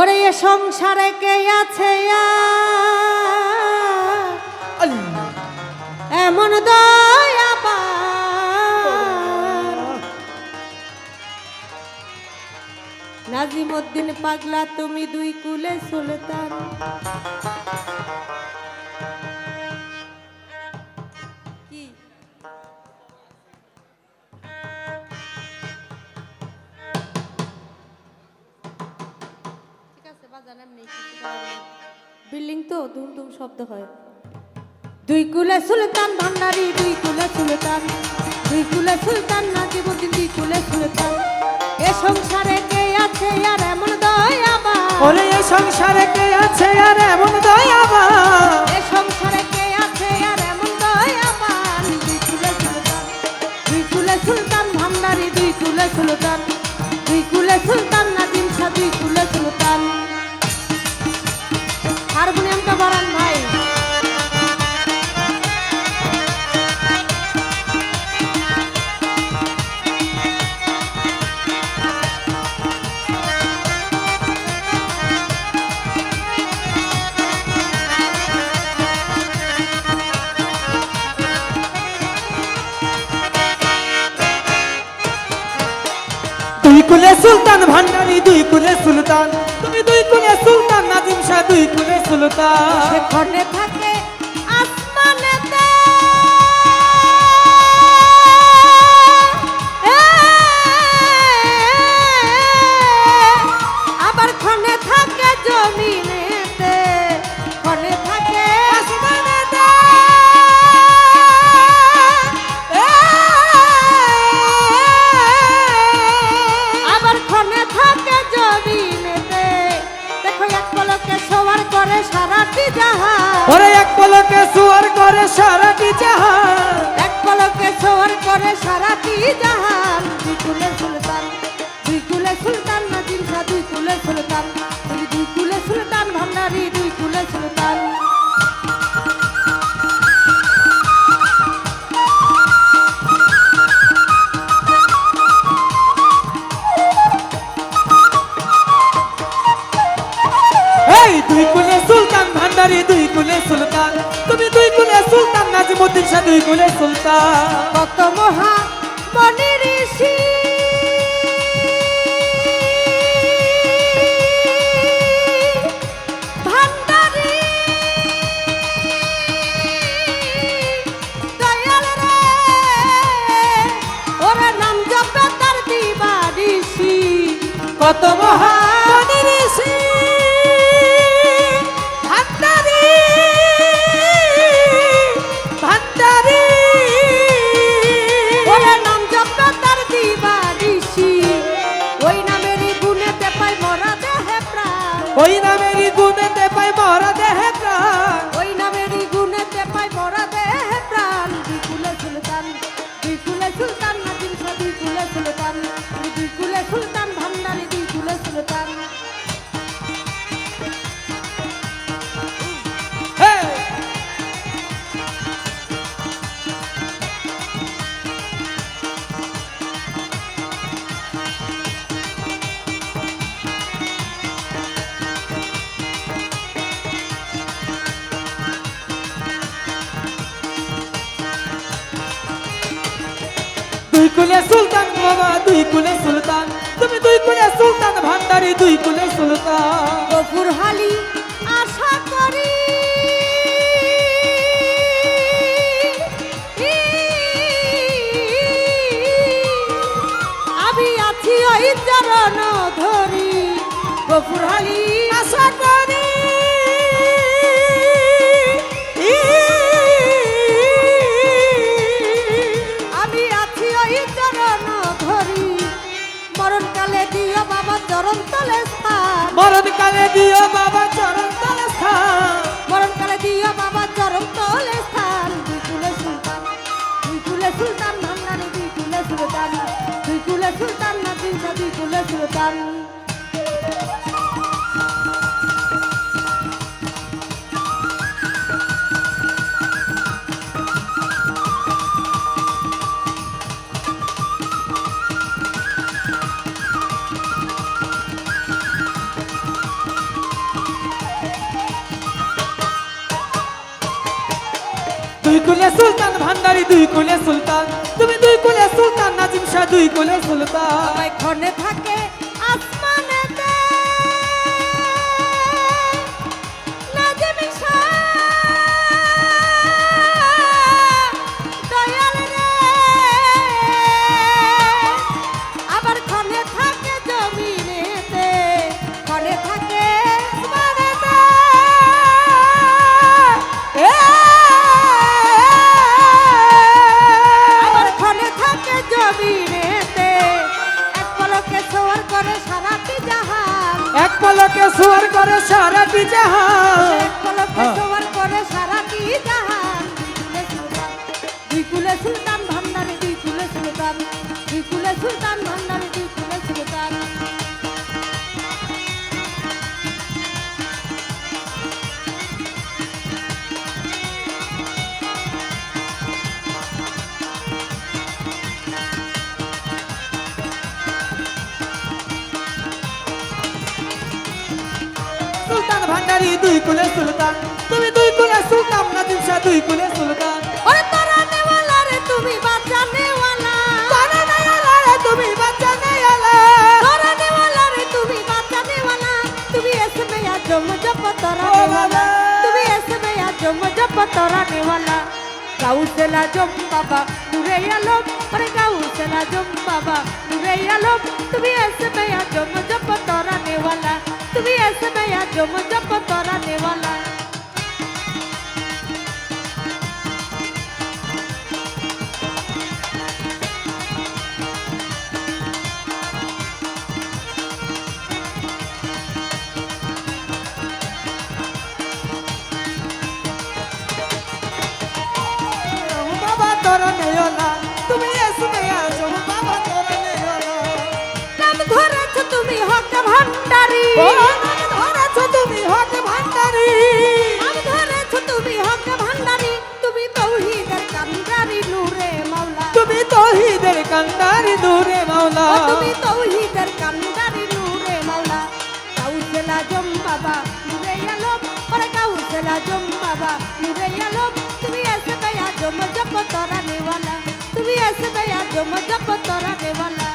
ওরে এ সংসারে কে আছে এমন দয়া নাজিমুদ্দিন পাগলা তুমি দুই কুলে সুলতান। তো ধুম ধুম শব্দ হয়। দুই কুলে সুলতান ভান্ডারি দুই কুলে সুলতান। দুই কুলে সুলতান না নাজিবুদ্দিন দুই কুলে সুলতান। এ সংসারে কে আছে আর এমন দয়াবা ওরে এই সংসারে কে আছে আর এমন দয়াবা এ সংসারে কে আছে আর এমন দয়াবান দুই কুলে সুলতান দুই কুলে সুলতান ভান্ডারি দুই কুলে সুলতান। দুই কুলে সুলতান ভান্ডারি, দুই কুলে সুলতান। তুমি দুই কুলে সুলতান, নাজিম শাহ দুই কুলে সুলতান। সে ঘটে থাকে পলকে সোয়ার করে সারাটি জাহান। এক পলকে সোয়ার করে সারাটি জাহান। সুলতান দুই কুলে সুলতান। তুমি দুই কুলে সুলতান নাজিমুদ্দিন শাহ দুই কুলে সুলতান। কত মহা মনি ঋষি। কত মহান ওই নামেরই গুণেতে পাই মরা দেহে প্রাণ। দুই কুলে সুলতান বাবা, দুই কুলে সুলতান। তুমি দুই কুলে সুলতান, ভান্ডারি দুই কুলে সুলতান। গফুর হালি আশা করি আমি আছি ওই চরণ ধরি। গফুর হালি দিও বাবা চরণ তলে স্থান। মরণ কালে দিও বাবা চরণ তলে স্থান। মরণকালে দিও বাবা চরণ তলে স্থান। দুই কুলে সুলতান দুই কুলে সুলতান ভান্ডারি দুই কুলে সুলতান। দুই কুলে সুলতান নাজিম দুই কুলে সুলতান। সুলতান দুই কোলে সুলতান। তুমি দুই কোলে সুলতান, নাজিম শাহ দুই কোলে সুলতান। ঘরে থাকে সুলতান দুই কুলে সুলতান ভান্ডারি দুই কুলে সুলতান ভান্ডারি দুই কুলে সুলতান। তুমি দুই কুলে সুলতান নাজিম শাহ দুই কুলে সুলতান। আজম জপ তোরা নেওয়ালা গাউসেলা জম বাবা নূরে আলম আরে গাউসেলা জম বাবা নূরে আলম তুমি এসমে আজম জপ তোরা নেওয়ালা তুমি এসমে আজম জপ তোরা নেওয়ালা বাবা তোর নেয়লা তুমি এসবে আছো বাবা তোর নেয়লা নাম ধরেছ তুমি হক ভান্ডারি। ও তুমি হক ভান্ডারি। নাম ধরেছ তুমি হক ভান্ডারি। তুমি তৌহিদের কান্দারি নূরে মাওলা। তুমি তহিদের কান্দারি দূরে মাওলা। তুমি তৌহিদের কান্দারি নূরে মাওলা। কাউসেলা জম বাবা নূরে আলম ওরে কাউসেলা জম বাবা নূরে আলম তুমি এসে দয়া জম দয়া জম জপ তোরা নেওয়ালা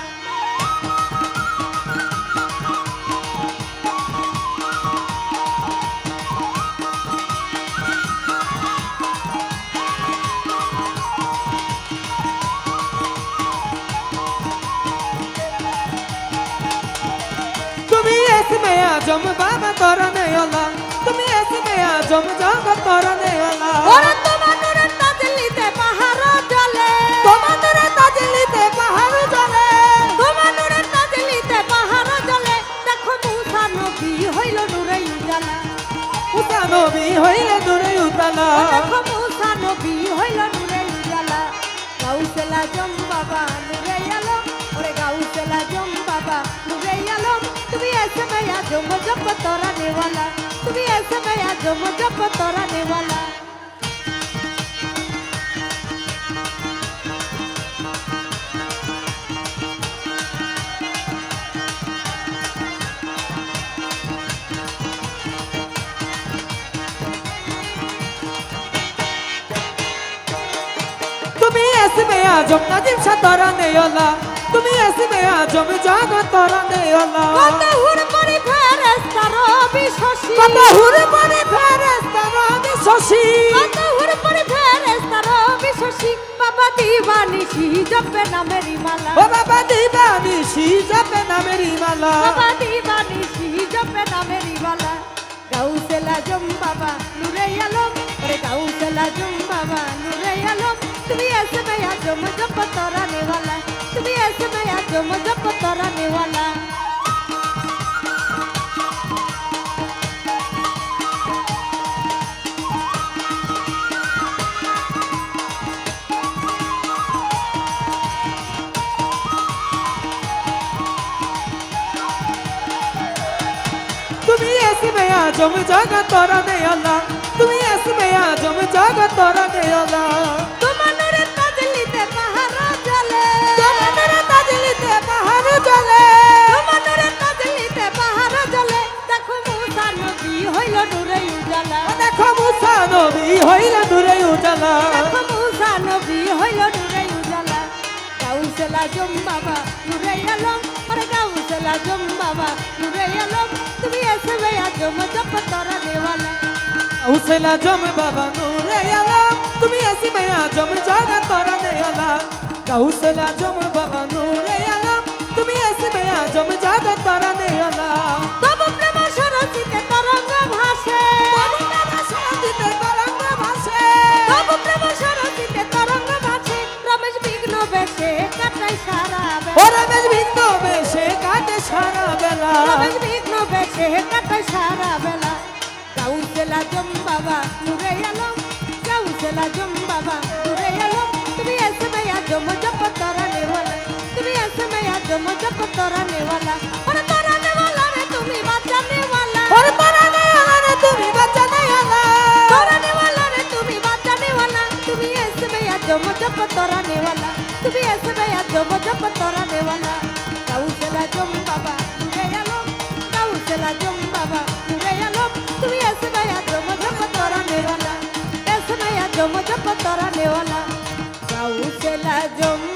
এসবে আজম বাবা তোর নেয়লা তুমি এসবে আজম জগৎ তোর নেয়লা গাউসেলা জম বাবা নূরে আলম ওরে গাউসেলা জম বাবা নূরে আলম তুমি এসে মেয়া জম জপ তোরা নেওয়ালা তুমি এসে মেয়া জম জপ তোরা নেওয়ালা আজম নাজিম শাহ তোর নেয়লা তুমি এসবে আজম জগৎ তোর নেয়লা কত হুর করি ফেরেস্তা রবি শশী কত হুরে পরে ফেরেস্তা রবি শশী কত হুর করি ফেরেস্তা রবি শশী বাবা দিবানিশি জপে নামেরি মালা। ও বাবা দিবানি শি যাবে না মেরি মালা। বাবা দিবানিশি জপে নামেরি মালা। গাউসেলা জম বাবা নুরে আলম। ওরে গাউসেলা জম বাবা নুরে আলম তুমি এসে মেয়া জম জপ তোরা নেওয়ালা তুমি এসে মেয়া জম জপ তোরা নেওয়ালা তুমি এসবে আজম জগৎ তোর নেয়লা তুমি আসবে আজম জগত রাগে আলা। তোমার পাহাড় জ্বলে। তোমার পাহাড় জ্বলে। তোমার পাহাড় জ্বলে। দেখো মুসা নবী হইল নূরে উজালা। দেখো মুসা নবী হইল নূরে উজালা। দেখো মুসা নবী হইল উজালা। কাউসলা জম বাবা নূরে আলম। আর কাউসলা জম বাবা নূরে আলম। তুমি আসবে আজম জপ তারা দেওয়ালা উসেলা জম বাবা নূরে আলম তুমি এসি মেয়া জম জাগা তোরা নে আলম কাউসেলা জম বাবা নূরে আলম তুমি এসি মেয়া জম জাগা তোরা নে আলম তবু প্রেম সরসিতে তরঙ্গ ভাসে শান্তিতে তরঙ্গ ভাসে তবু প্রেম সরসিতে তরঙ্গ ভাসে রমেশ বিঘ্ন বেশে কাটাই সারা বেলা ওরে বেশ ভিন্ন বেশে কাটে সারা বেলা রমেশ বিঘ্ন বেশে কাটাই সারা বেলা গাউসেলা জম বাবা নুরে আলম গাউসেলা জম বাবা নুরে আলম তুমি এসে মেয়া জম জপ তোরা নেওয়ালা তুমি এসে মেয়া জম জপ তোরা নেওয়ালা ওরে তোরা নেওয়ালা রে তুমি বাচ্চা নেওয়ালা ওরে তোরা নে আলা রে তুমি বাচ্চা নে আলা তোরা নেওয়ালা রে তুমি বাচ্চা নেওয়ালা তুমি এসে মেয়া জম জপ তোরা নেওয়ালা তুমি এসে মেয়া জম জপ তোরা নেওয়ালা গাউসেলা জম